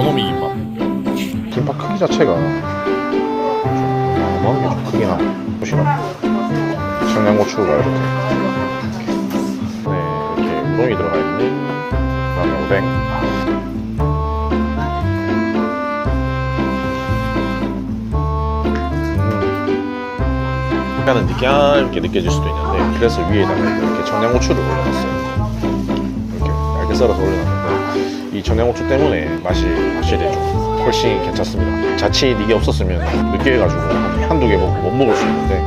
에코노미 김밥. 김밥 크기 자체가 어마어마하게 좀 크긴 하고 보시나 청양고추가 이렇게 네 이렇게 우동이 들어가 있는 그다음에 오뎅 약간은 느끼하게 느껴질 수도 있는데 그래서 위에다가 이렇게 청양고추를 올려놨어요. 이렇게 얇게 썰어서 올려놨는데 이 청양고추 때문에 맛이 확실히 좀 훨씬 괜찮습니다. 자칫 이게 없었으면 느끼해가지고 한- 한두 개 못 먹을 수 있는데